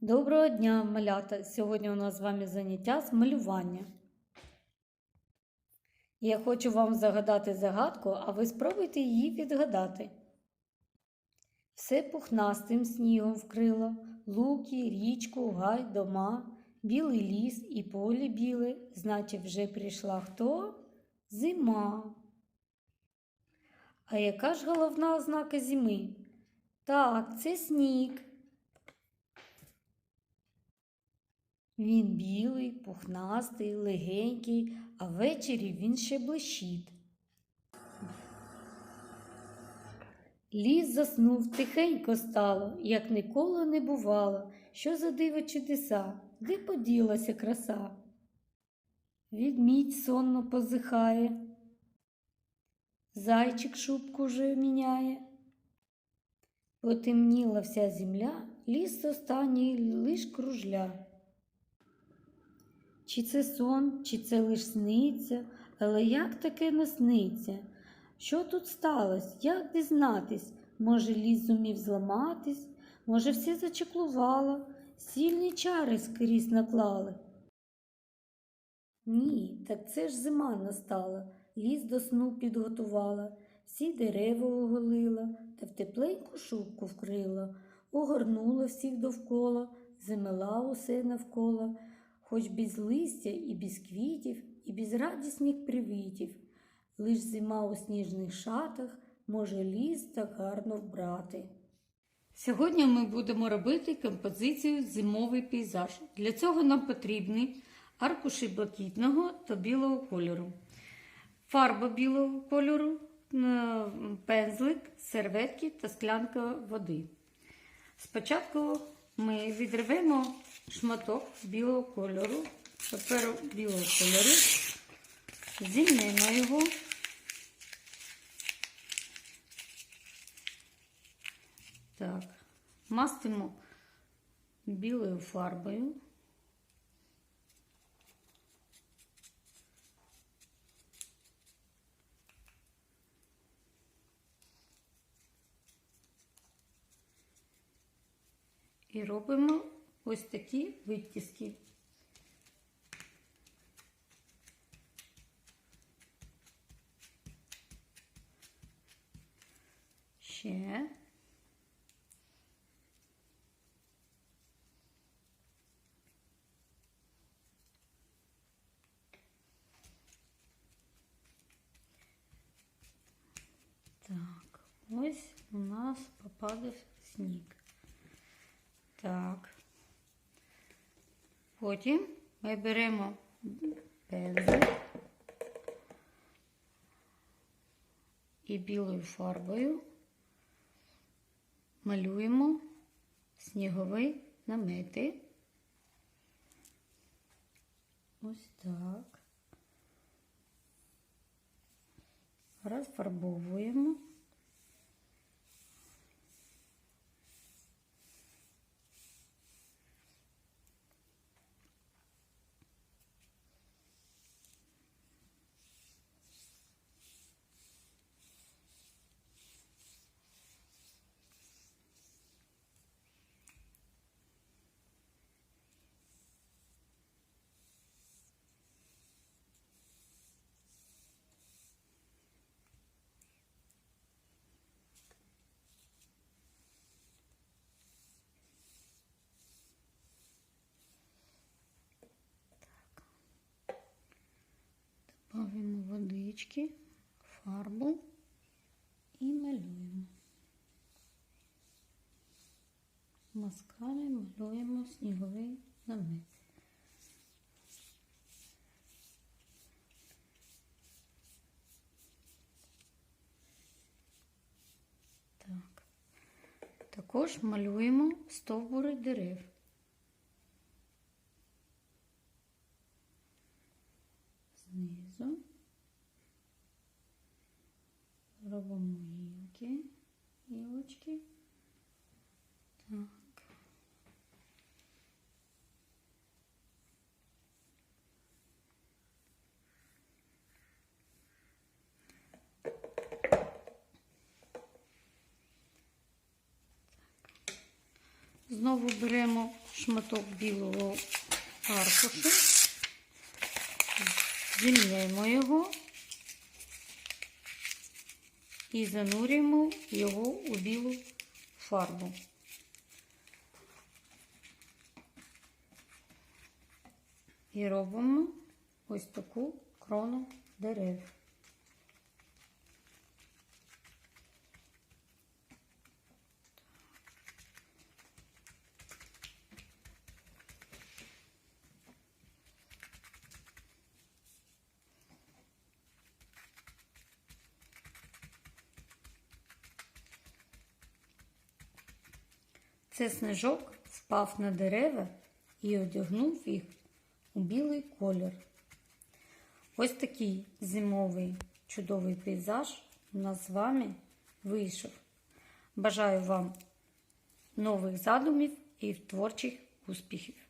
Доброго дня, малята! Сьогодні у нас з вами заняття з малювання. Я хочу вам загадати загадку, а ви спробуйте її відгадати. Все пухнастим снігом вкрило, луки, річку, гай, дома, білий ліс і поле біле, значить, вже прийшла хто? Зима. А яка ж головна ознака зими? Так, це сніг. Він білий, пухнастий, легенький, а ввечері він ще блищить. Ліс заснув, тихенько стало, як ніколи не бувало. Що за диво чудеса, де поділася краса? Відмідь сонно позихає, зайчик шубку вже міняє. Потемніла вся земля, ліс останній лиш кружля. Чи це сон, чи це лиш сниться, але як таке не сниться? Що тут сталося? Як дізнатись? Може, ліс зумів зламатись, може, все зачеклувало, сильні чари скрізь наклали. Ні, так це ж зима настала, ліс до сну підготувала, всі дерева оголила та в тепленьку шубку вкрила, огорнула всіх довкола, замила усе навколо, хоч без листя і без квітів, і без радісних привітів. Лиш зима у сніжних шатах може ліс так гарно вбрати. Сьогодні ми будемо робити композицію зимовий пейзаж. Для цього нам потрібні аркуші блакитного та білого кольору, фарба білого кольору, пензлик, серветки та склянка води. Спочатку ми відривемо шматок білого кольору, паперу білого кольору, зімнемо його. Так, мастимо білою фарбою. І робимо ось такі витіски. Ще. Так, ось у нас попадав сніг. Так. Потім ми беремо пензель і білою фарбою малюємо снігові намети. Ось так. Розфарбовуємо. Водички, фарбу і малюємо. Масками малюємо сніговий намет. Так. Також малюємо стовбури дерев. Робимо гілки, гілочки. Так. Знову беремо шматок білого аркушу, звільняємо його і занурюємо його у білу фарбу. І робимо ось таку крону дерев. Це снежок впав на дерева і одягнув їх у білий колір. Ось такий зимовий чудовий пейзаж у нас з вами вийшов. Бажаю вам нових задумів і творчих успіхів!